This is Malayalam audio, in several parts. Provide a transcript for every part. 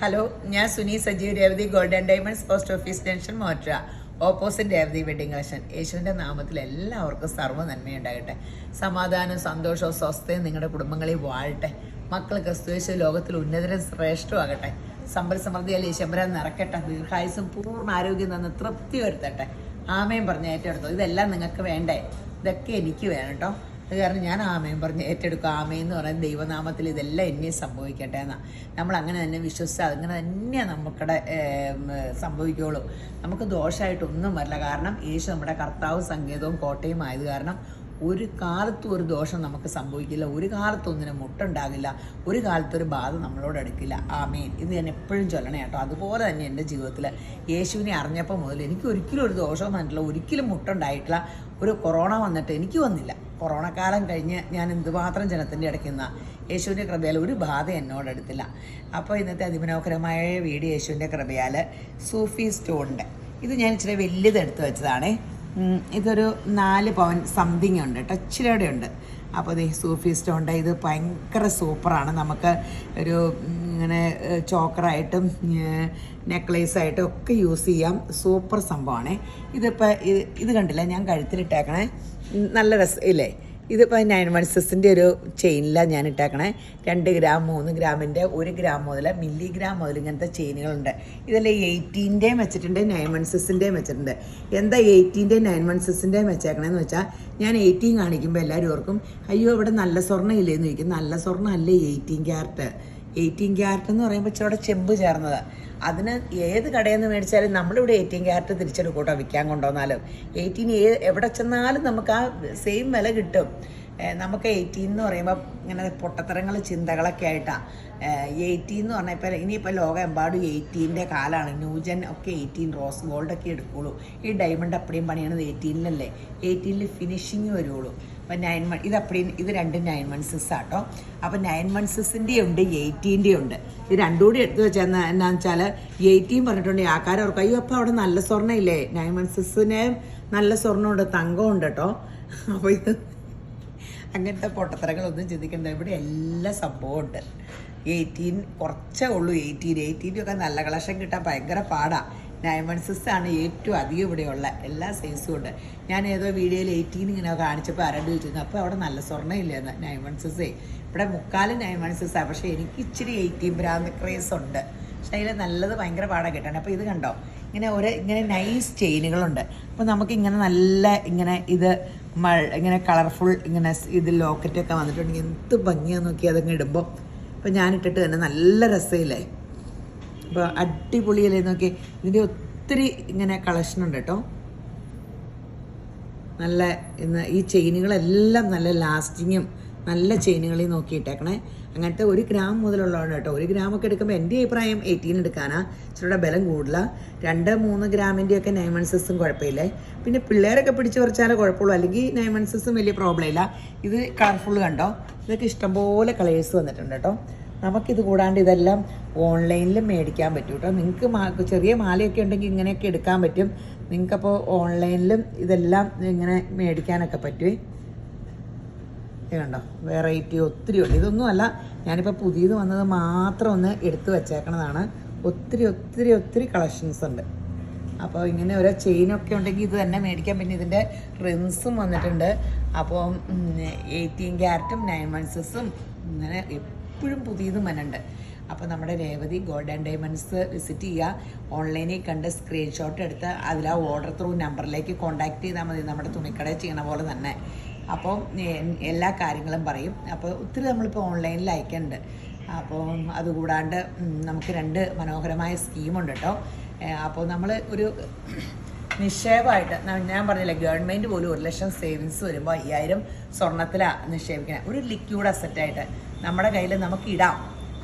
ഹലോ ഞാൻ Suni Sajeev Revathi golden diamonds post office junction മോറ്റ opposite Revathi wedding collection യേശുവിന്റെ നാമത്തിൽ എല്ലാവർക്കും സർവ നന്മയുണ്ടാകട്ടെ. സമാധാനം സന്തോഷവും സ്വസ്ഥയും നിങ്ങളുടെ കുടുംബങ്ങളിൽ വാഴട്ടെ. മക്കൾ ക്രിസ്തുവേശു ലോകത്തിൽ ഉന്നതരും ശ്രേഷ്ഠമാകട്ടെ സമ്പൽ സമൃദ്ധിയാൽ ഈശമ്പരം നിറക്കട്ടെ. ദീർഘായുസും പൂർണ ആരോഗ്യം തന്ന് തൃപ്തി വരുത്തട്ടെ. ആമയും പറഞ്ഞ് ഏറ്റെടുത്തു. ഇതെല്ലാം നിങ്ങൾക്ക് വേണ്ടേ? ഇതൊക്കെ എനിക്ക് വേണം കേട്ടോ. അത് കാരണം ഞാൻ ആമയും പറഞ്ഞ് ഏറ്റെടുക്കും. ആമയെന്ന് പറയുന്ന ദൈവനാമത്തിൽ ഇതെല്ലാം എന്നെ സംഭവിക്കട്ടെ എന്നാണ് നമ്മൾ അങ്ങനെ തന്നെ വിശ്വസിച്ച് അങ്ങനെ തന്നെ നമുക്കടെ സംഭവിക്കുകയുള്ളൂ നമുക്ക് ദോഷമായിട്ടൊന്നും വരില്ല. കാരണം യേശു നമ്മുടെ കർത്താവും സംഗീതവും കോട്ടയും ആയത് കാരണം ഒരു കാലത്തും ഒരു ദോഷം നമുക്ക് സംഭവിക്കില്ല. ഒരു കാലത്തും ഒന്നിനും മുട്ടുണ്ടാകില്ല. ഒരു കാലത്തൊരു ബാധ നമ്മളോട് അടുക്കില്ല ആമേൻ. ഇത് ഞാൻ എപ്പോഴും ചൊല്ലണേ കേട്ടോ. അതുപോലെ തന്നെ എന്റെ ജീവിതത്തിൽ യേശുവിനെ അറിഞ്ഞപ്പോൾ മുതൽ എനിക്ക് ഒരിക്കലും ഒരു ദോഷവും വന്നിട്ടില്ല. ഒരിക്കലും മുട്ടുണ്ടായിട്ടില്ല. ഒരു കൊറോണ വന്നിട്ട് എനിക്ക് വന്നില്ല. കൊറോണ കാലം കഴിഞ്ഞ് ഞാൻ എന്തുമാത്രം ജനത്തിന്റെ ഇടയ്ക്കുന്ന യേശുവിന്റെ കൃപയാൽ ഒരു ബാധ എന്നോടടുത്തില്ല അപ്പോൾ ഇന്നത്തെ അതിമനോഹരമായ വീഡിയോ യേശുവിന്റെ കൃപയാൽ സൂഫി സ്റ്റോണിന്റെ. ഇത് ഞാൻ ഇച്ചിരി എടുത്ത് വെച്ചതാണ്. ഇതൊരു നാല് പവൻ സംതിങ് ഉണ്ട് ഇച്ചിരിയുടെ ഉണ്ട്. അപ്പോൾ ഇത് സൂഫി സ്റ്റോണിന്റെ ഇത് ഭയങ്കര സൂപ്പറാണ്. നമുക്ക് ഒരു ഇങ്ങനെ ചോക്കറായിട്ടും നെക്ലേസ് ആയിട്ടും ഒക്കെ യൂസ് ചെയ്യാം. സൂപ്പർ സംഭവമാണ്. ഇതിപ്പോൾ ഇത് ഇത് കണ്ടില്ല? ഞാൻ കഴുത്തിലിട്ടേക്കണേ. നല്ല രസ ഇല്ലേ? ഇതിപ്പോൾ നയൻ വൺ സിക്സിന്റെ ഒരു ചെയിനിലാണ് ഞാൻ ഇട്ടേക്കണേ. രണ്ട് ഗ്രാം മൂന്ന് ഗ്രാമിന്റെ ഒരു ഗ്രാം മുതൽ മില്ലിഗ്രാം മുതൽ ഇങ്ങനത്തെ ചെയിനുകളുണ്ട് ഇതെല്ലാം എയ്റ്റീന്റെയും വെച്ചിട്ടുണ്ട് നയൻ വൺ സിക്സിന്റെയും വെച്ചിട്ടുണ്ട്. എന്താ എയ്റ്റീന്റെയും നയൻ വൺ സിക്സിന്റെയും വെച്ചേക്കണേന്ന് വെച്ചാൽ ഞാൻ എയ്റ്റീൻ കാണിക്കുമ്പോൾ എല്ലാവരും ഓർക്കും അയ്യോ ഇവിടെ നല്ല സ്വർണം ഇല്ലേന്ന് ചോദിക്കും. നല്ല സ്വർണം അല്ലേ എയ്റ്റീൻ ക്യാരറ്റ് എയ്റ്റീൻ ക്യാരറ്റ് എന്ന് പറയുമ്പോൾ ഇച്ചിരി ചെമ്പ് ചേർന്നത്. അതിന് ഏത് കടയിൽ നിന്ന് മേടിച്ചാലും നമ്മളിവിടെ എയ്റ്റീൻ ക്യാരറ്റ് തിരിച്ചെടുക്കൂട്ടോ വിൽക്കാൻ കൊണ്ടുവന്നാലും എയ്റ്റീൻ ഏ എവിടെ ചെന്നാലും നമുക്ക് ആ സെയിം വില കിട്ടും. നമുക്ക് എയ്റ്റീൻ എന്ന് പറയുമ്പോൾ ഇങ്ങനെ പൊട്ടത്തരങ്ങൾ ചിന്തകളൊക്കെ ആയിട്ടാണ് എയ്റ്റീൻ എന്ന് പറഞ്ഞാൽ ഇപ്പോൾ ഇനിയിപ്പോൾ ലോകമെമ്പാടും എയ്റ്റീന്റെ കാലമാണ് ന്യൂജൻ ഒക്കെ എയ്റ്റീൻ റോസ് ഗോൾഡൊക്കെ എടുക്കുള്ളൂ. ഈ ഡയമണ്ട് അപ്പടിയും പണിയണത് എയ്റ്റീനിലല്ലേ എയ്റ്റീനിൽ ഫിനിഷിങ് വരുള്ളൂ. അപ്പം നയൻ മൺ ഇത് അപ്പടി ഇത് രണ്ടും നയൻ വൺ സിക്സ് ആട്ടോ. അപ്പം നയൻ വൺ സിക്സിന്റെ ഉണ്ട് എയ്റ്റീന്റെ ഉണ്ട്. ഇത് രണ്ടും കൂടി എടുത്ത് വെച്ചാൽ എന്നാന്ന് വെച്ചാൽ എയ്റ്റീൻ പറഞ്ഞിട്ടുണ്ടെങ്കിൽ ആൾക്കാർ ഓർക്കും അയ്യോ അപ്പോൾ അവിടെ നല്ല സ്വർണം ഇല്ലേ നയൻ വൺ സിക്സിന് നല്ല സ്വർണമുണ്ട് തങ്കമുണ്ട് കേട്ടോ അപ്പോൾ ഇത് അങ്ങനത്തെ പൊട്ടത്തരങ്ങളൊന്നും ചിന്തിക്കേണ്ട. ഇവിടെ എല്ലാ സംഭവം ഉണ്ട്. എയ്റ്റീൻ കുറച്ചേ ഉള്ളൂ എയ്റ്റീൻ എയ്റ്റീന്റെ ഒക്കെ നല്ല കളക്ഷൻ കിട്ടാൻ ഭയങ്കര പാടാണ് നയൻ വൺ സിക്സ് ആണ് ഏറ്റവും അധികം ഇവിടെയുള്ള എല്ലാ സൈസും ഉണ്ട്. ഞാൻ ഏതോ വീഡിയോയിൽ എയ്റ്റീൻ ഇങ്ങനെ കാണിച്ചപ്പോൾ ആരാണ്ട് ചോദിച്ചിരുന്നു. അപ്പോൾ അവിടെ നല്ല സ്വർണം നയൻ വൺ സിക്സേ ഇവിടെ മുക്കാലും വൺ സിക്സാണ് പക്ഷേ എനിക്ക് ഇച്ചിരി എയ്റ്റീൻ ബ്രാൻഡ് ക്രേസ് ഉണ്ട്. പക്ഷേ അതിൽ നല്ലത് ഭയങ്കര പാടാണ് കിട്ടാൻ അപ്പോൾ ഇത് കണ്ടോ? ഇങ്ങനെ ഒരു ഇങ്ങനെ നൈസ് ചെയിനുകളുണ്ട് അപ്പോൾ നമുക്ക് ഇങ്ങനെ നല്ല ഇങ്ങനെ ഇത് ഇങ്ങനെ കളർഫുൾ ഇങ്ങനെ ഇത് ലോക്കറ്റൊക്കെ വന്നിട്ടുണ്ടെങ്കിൽ എന്ത് ഭംഗിയാന്ന് നോക്കി അതങ്ങ് ഇടുമ്പോൾ അപ്പോൾ ഞാനിട്ടിട്ട് തന്നെ നല്ല രസമില്ലേ അപ്പോൾ അടിപൊളിയല്ലേ നോക്കി ഇതിന്റെ ഒത്തിരി ഇങ്ങനെ കളക്ഷൻ ഉണ്ട് കേട്ടോ. നല്ല ഇന്ന് ഈ ചെയിനുകളെല്ലാം നല്ല ലാസ്റ്റിങ്ങും നല്ല ചെയിനുകളിൽ നോക്കിയിട്ടേക്കണേ. അങ്ങനത്തെ ഒരു ഗ്രാം മുതലുള്ളതാണ് കേട്ടോ. ഒരു ഗ്രാമൊക്കെ എടുക്കുമ്പോൾ എന്റെ അഭിപ്രായം എയ്റ്റീൻ എടുക്കാനാ. ഇച്ചിരിയുടെ ബലം കൂടുതല. രണ്ട് മൂന്ന് ഗ്രാമിന്റെയൊക്കെ സിക്സും കുഴപ്പമില്ലേ. പിന്നെ പിള്ളേരൊക്കെ പിടിച്ചു പറിച്ചാലേ കുഴപ്പമുള്ളൂ. അല്ലെങ്കിൽ വൺ വലിയ പ്രോബ്ലം ഇല്ല. ഇത് കളർഫുൾ കണ്ടോ? ഇതൊക്കെ ഇഷ്ടംപോലെ കളേഴ്സ് വന്നിട്ടുണ്ട് കേട്ടോ. നമുക്കിത് കൂടാണ്ട് ഇതെല്ലാം ഓൺലൈനിൽ മേടിക്കാൻ പറ്റും കേട്ടോ നിങ്ങൾക്ക് മാ ചെറിയ മാലയൊക്കെ ഉണ്ടെങ്കിൽ ഇങ്ങനെയൊക്കെ എടുക്കാൻ പറ്റും. നിങ്ങൾക്കപ്പോൾ ഓൺലൈനിലും ഇതെല്ലാം ഇങ്ങനെ മേടിക്കാനൊക്കെ പറ്റുമേ കണ്ടോ? വെറൈറ്റി ഒത്തിരി ഉണ്ട്. ഇതൊന്നുമല്ല ഞാനിപ്പോൾ പുതിയത് വന്നത് മാത്രം ഒന്ന് എടുത്തു വെച്ചേക്കണതാണ്. ഒത്തിരി ഒത്തിരി ഒത്തിരി കളക്ഷൻസ് ഉണ്ട്. അപ്പോൾ ഇങ്ങനെ ഓരോ ചെയിനൊക്കെ ഉണ്ടെങ്കിൽ ഇത് തന്നെ മേടിക്കാം പിന്നെ ഇതിന്റെ റിംസും വന്നിട്ടുണ്ട്. അപ്പോൾ എയ്റ്റീൻ ക്യാരറ്റും നയൻ വൺ സിക്സും ഇങ്ങനെ എപ്പോഴും പുതിയതും വന്നുണ്ട് അപ്പോൾ നമ്മുടെ Revathi gold and diamonds visit ചെയ്യുക ഓൺലൈനിൽ കണ്ട് സ്ക്രീൻഷോട്ട് എടുത്ത് അതിൽ ആ ഓർഡർ ത്രൂ നമ്പറിലേക്ക് കോൺടാക്ട് ചെയ്താൽ മതി. നമ്മുടെ തുണിക്കടയിൽ ചെയ്യണ പോലെ തന്നെ. അപ്പോൾ എല്ലാ കാര്യങ്ങളും പറയും. അപ്പോൾ ഒത്തിരി നമ്മളിപ്പോൾ ഓൺലൈനിൽ അയക്കുന്നുണ്ട് അപ്പോൾ അതുകൂടാണ്ട് നമുക്ക് രണ്ട് മനോഹരമായ സ്കീമുണ്ട് കേട്ടോ അപ്പോൾ നമ്മൾ ഒരു നിക്ഷേപമായിട്ട് ഞാൻ പറഞ്ഞില്ല ഗവൺമെന്റ് പോലും ഒരു ലക്ഷം സേവിങ്സ് വരുമ്പോൾ അയ്യായിരം സ്വർണത്തിലാണ് നിക്ഷേപിക്കുന്നത് ഒരു ലിക്വിഡ് അസറ്റായിട്ട് നമ്മുടെ കയ്യിൽ നമുക്ക് ഇടാം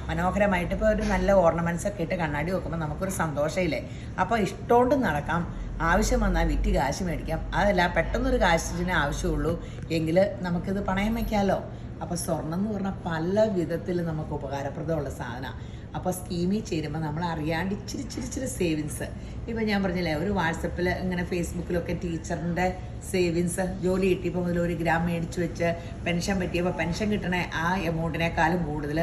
മനോഹരമായിട്ട് ഇപ്പോൾ ഒരു നല്ല ഓർണമെന്റ്സ് ഒക്കെ ഇട്ട് കണ്ണാടി വെക്കുമ്പോൾ നമുക്കൊരു സന്തോഷമില്ലേ അപ്പോൾ ഇഷ്ടമുണ്ട് നടക്കാം. ആവശ്യം വന്നാൽ വിറ്റ് കാശ് മേടിക്കാം. അതല്ല പെട്ടെന്നൊരു കാശിന് ആവശ്യമുള്ളൂ എങ്കിൽ നമുക്കിത് പണയം വയ്ക്കാമല്ലോ അപ്പോൾ സ്വർണം എന്ന് പറഞ്ഞാൽ പല വിധത്തിൽ നമുക്ക് ഉപകാരപ്രദമുള്ള സാധനമാണ് അപ്പോൾ സ്കീമിൽ ചേരുമ്പോൾ നമ്മൾ അറിയാണ്ട് ഇച്ചിരി ഇച്ചിരി ഇച്ചിരി സേവിങ്സ് ഇപ്പം ഞാൻ പറഞ്ഞില്ലേ ഒരു വാട്സപ്പിൽ ഇങ്ങനെ ഫേസ്ബുക്കിലൊക്കെ ടീച്ചറിന്റെ സേവിങ്സ് ജോലി കിട്ടിയപ്പോൾ മുതൽ ഒരു ഗ്രാം മേടിച്ച് വെച്ച് പെൻഷൻ പറ്റിയപ്പോൾ പെൻഷൻ കിട്ടണ ആ എമൗണ്ടിനേക്കാളും കൂടുതൽ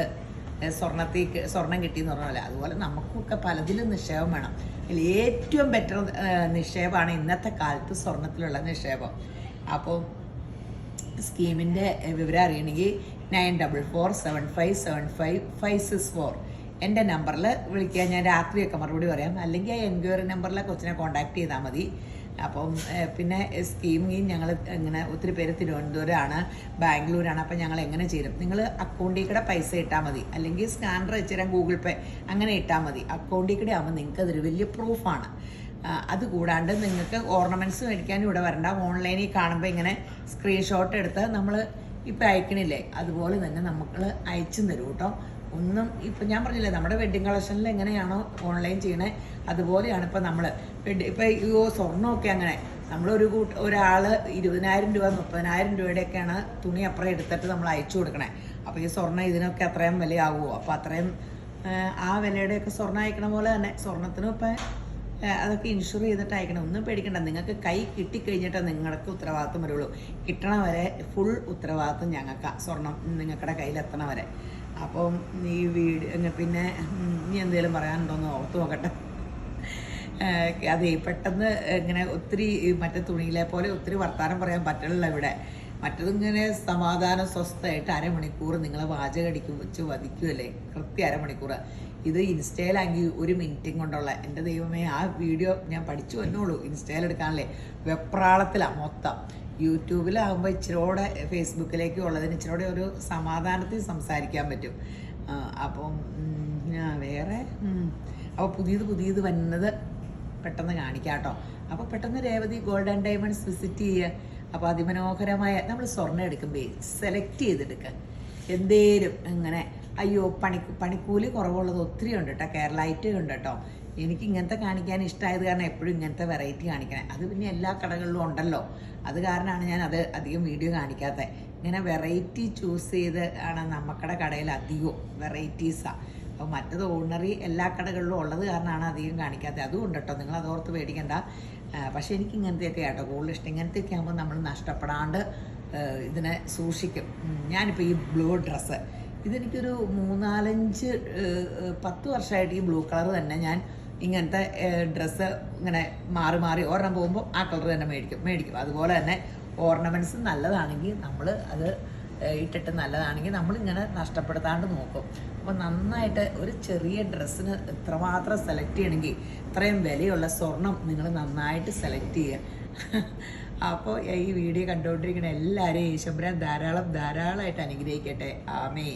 ഏഹ് സ്വർണത്തേക്ക് സ്വർണം കിട്ടിയെന്ന് എന്ന് പോലെ അതുപോലെ നമുക്കൊക്കെ പലതിലും നിക്ഷേപം വേണം. അതിൽ ഏറ്റവും ബെറ്റർ നിക്ഷേപമാണ് ഇന്നത്തെ കാലത്ത് സ്വർണത്തിലുള്ള നിക്ഷേപം. അപ്പോൾ സ്കീമിന്റെ വിവരം അറിയണമെങ്കിൽ nine double four seven five seven five five six four എന്റെ നമ്പറിൽ വിളിക്കുക ഞാൻ രാത്രിയൊക്കെ മറുപടി പറയാം. അല്ലെങ്കിൽ ആ എൻക്വയറി നമ്പറിലെ കൊച്ചിനെ കോൺടാക്ട് ചെയ്താൽ മതി. അപ്പം പിന്നെ സ്കീമിങ് ഞങ്ങൾ ഇങ്ങനെ ഒത്തിരി പേര് തിരുവനന്തപുരമാണ് ബാംഗ്ലൂരാണ്. അപ്പം ഞങ്ങൾ എങ്ങനെ ചേരും നിങ്ങൾ അക്കൗണ്ടിൽ കൂടെ പൈസ ഇട്ടാൽ മതി. അല്ലെങ്കിൽ സ്കാനർ വെച്ചുതരാം ഗൂഗിൾ പേ അങ്ങനെ ഇട്ടാൽ മതി. അക്കൗണ്ടിൽ കൂടെ ആകുമ്പോൾ നിങ്ങൾക്ക് അതൊരു വലിയ പ്രൂഫാണ് അതുകൂടാണ്ട് അത് കൂടാണ്ട് നിങ്ങൾക്ക് ഓർണമെന്റ്സ് മേടിക്കാനും ഇവിടെ വരണ്ട. ഓൺലൈനിൽ കാണുമ്പോൾ ഇങ്ങനെ സ്ക്രീൻഷോട്ട് എടുത്ത് നമ്മൾ ഇപ്പം അയക്കണില്ലേ? അതുപോലെ തന്നെ നമ്മൾ അയച്ചു തരും കേട്ടോ. ഒന്നും ഇപ്പം ഞാൻ പറഞ്ഞില്ലേ നമ്മുടെ വെഡ്ഡിങ് കളക്ഷനിൽ എങ്ങനെയാണോ ഓൺലൈൻ ചെയ്യണേ അതുപോലെയാണ് ഇപ്പം നമ്മൾ വെഡ് ഇപ്പം ഈ സ്വർണമൊക്കെ അങ്ങനെ. നമ്മളൊരു കൂട്ട ഒരാൾ ഇരുപതിനായിരം രൂപ മുപ്പതിനായിരം രൂപയുടെയൊക്കെയാണ് തുണി അപ്പുറം എടുത്തിട്ട് നമ്മൾ അയച്ചു കൊടുക്കണേ. അപ്പോൾ ഈ സ്വർണം ഇതിനൊക്കെ അത്രയും വിലയാവുമോ അപ്പോൾ അത്രയും ആ, ആ വിലയുടെയൊക്കെ സ്വർണം അയക്കണ പോലെ തന്നെ സ്വർണത്തിനും ഇപ്പം അതൊക്കെ ഇൻഷുർ ചെയ്തിട്ട് അയക്കണം. ഒന്നും പേടിക്കണ്ട. നിങ്ങൾക്ക് കൈ കിട്ടിക്കഴിഞ്ഞിട്ടേ നിങ്ങൾക്ക് ഉത്തരവാദിത്വം വരുള്ളൂ. കിട്ടണ വരെ ഫുൾ ഉത്തരവാദിത്വം ഞങ്ങൾക്ക്. സ്വർണം നിങ്ങളുടെ കയ്യിലെത്തണ വരെ. അപ്പം ഈ വീട് പിന്നെ ഇനി എന്തെങ്കിലും പറയാനുണ്ടോന്ന് ഓർത്ത് നോക്കട്ടെ. അതെ പെട്ടെന്ന് ഇങ്ങനെ ഒത്തിരി മറ്റേ തുണിയിലെ പോലെ ഒത്തിരി വർത്താനം പറയാൻ പറ്റില്ല ഇവിടെ. മറ്റതിങ്ങനെ സമാധാനം സ്വസ്ഥമായിട്ട് അരമണിക്കൂർ നിങ്ങളെ വാചകടിക്കും വെച്ച് വധിക്കുമല്ലേ കൃത്യം അരമണിക്കൂർ. ഇത് ഇൻസ്റ്റയിലാണെങ്കിൽ ഒരു മിനിറ്റും കൊണ്ടുള്ള എന്റെ ദൈവമേ ആ വീഡിയോ ഞാൻ പഠിച്ചു വന്നോളൂ ഇൻസ്റ്റയിൽ എടുക്കാനല്ലേ വെപ്രാളത്തിലാണ് മൊത്തം. യൂട്യൂബിലാകുമ്പോൾ ഇച്ചിരൂടെ ഫേസ്ബുക്കിലേക്ക് ഉള്ളതിന് ഇച്ചിരൂടെ ഒരു സമാധാനത്തിൽ സംസാരിക്കാൻ പറ്റും. അപ്പം വേറെ അപ്പോൾ പുതിയത് പുതിയത് വരുന്നത് പെട്ടെന്ന് കാണിക്കാം കേട്ടോ അപ്പോൾ പെട്ടെന്ന് രേവതി ഗോൾഡൻ ഡയമണ്ട്സ് വിസിറ്റ് ചെയ്യുക അപ്പോൾ അതിമനോഹരമായ നമ്മൾ സ്വർണം എടുക്കുമ്പോൾ സെലക്ട് ചെയ്തെടുക്കുക എന്തേലും ഇങ്ങനെ അയ്യോ പണി പണിക്കൂലി കുറവുള്ളത് ഒത്തിരി ഉണ്ട് കേട്ടോ. കേരളായിട്ട് ഉണ്ട് കേട്ടോ? എനിക്ക് ഇങ്ങനത്തെ കാണിക്കാൻ ഇഷ്ടമായത് കാരണം എപ്പോഴും ഇങ്ങനത്തെ വെറൈറ്റി കാണിക്കണേ. അത് പിന്നെ എല്ലാ കടകളിലും ഉണ്ടല്ലോ. അത് കാരണമാണ് ഞാൻ അത് അധികം വീഡിയോ കാണിക്കാത്തത് ഇങ്ങനെ വെറൈറ്റി ചൂസ് ചെയ്ത് ആണ് നമുക്കടെ കടയിൽ അധികവും വെറൈറ്റീസാണ് അപ്പോൾ മറ്റത് ഓർഡിനറി എല്ലാ കടകളിലും ഉള്ളത് കാരണമാണ് അധികം കാണിക്കാത്തത് ഉണ്ട് കേട്ടോ നിങ്ങൾ അതോർത്ത് പേടിക്കണ്ട. പക്ഷേ എനിക്ക് ഇങ്ങനത്തെയൊക്കെ ആട്ടോ കൂടുതൽ ഇഷ്ടം. ഇങ്ങനത്തെയൊക്കെ ആകുമ്പോൾ നമ്മൾ നഷ്ടപ്പെടാണ്ട് ഇതിനെ സൂക്ഷിക്കും. ഞാനിപ്പോൾ ഈ ബ്ലൂ ഡ്രസ്സ് ഇതെനിക്കൊരു മൂന്നാലഞ്ച് പത്ത് വർഷമായിട്ട് ഈ ബ്ലൂ കളർ തന്നെ ഞാൻ ഇങ്ങനത്തെ ഡ്രസ്സ് ഇങ്ങനെ മാറി മാറി ഒരെണ്ണം പോകുമ്പോൾ ആ കളർ തന്നെ മേടിക്കും മേടിക്കും. അതുപോലെ തന്നെ ഓർണമെന്റ്സ് നല്ലതാണെങ്കിൽ നമ്മൾ അത് ഇട്ടിട്ട് നല്ലതാണെങ്കിൽ നമ്മളിങ്ങനെ നഷ്ടപ്പെടുത്താണ്ട് നോക്കും. അപ്പോൾ നന്നായിട്ട് ഒരു ചെറിയ ഡ്രസ്സിന് ഇത്രമാത്രം സെലക്ട് ചെയ്യണമെങ്കിൽ ഇത്രയും വിലയുള്ള സ്വർണം നിങ്ങൾ നന്നായിട്ട് സെലക്ട് ചെയ്യുക. അപ്പോൾ ഈ വീഡിയോ കണ്ടുകൊണ്ടിരിക്കുന്ന എല്ലാവരെയും ഈശ്വരൻ ധാരാളം ധാരാളമായിട്ട് അനുഗ്രഹിക്കട്ടെ. ആമേ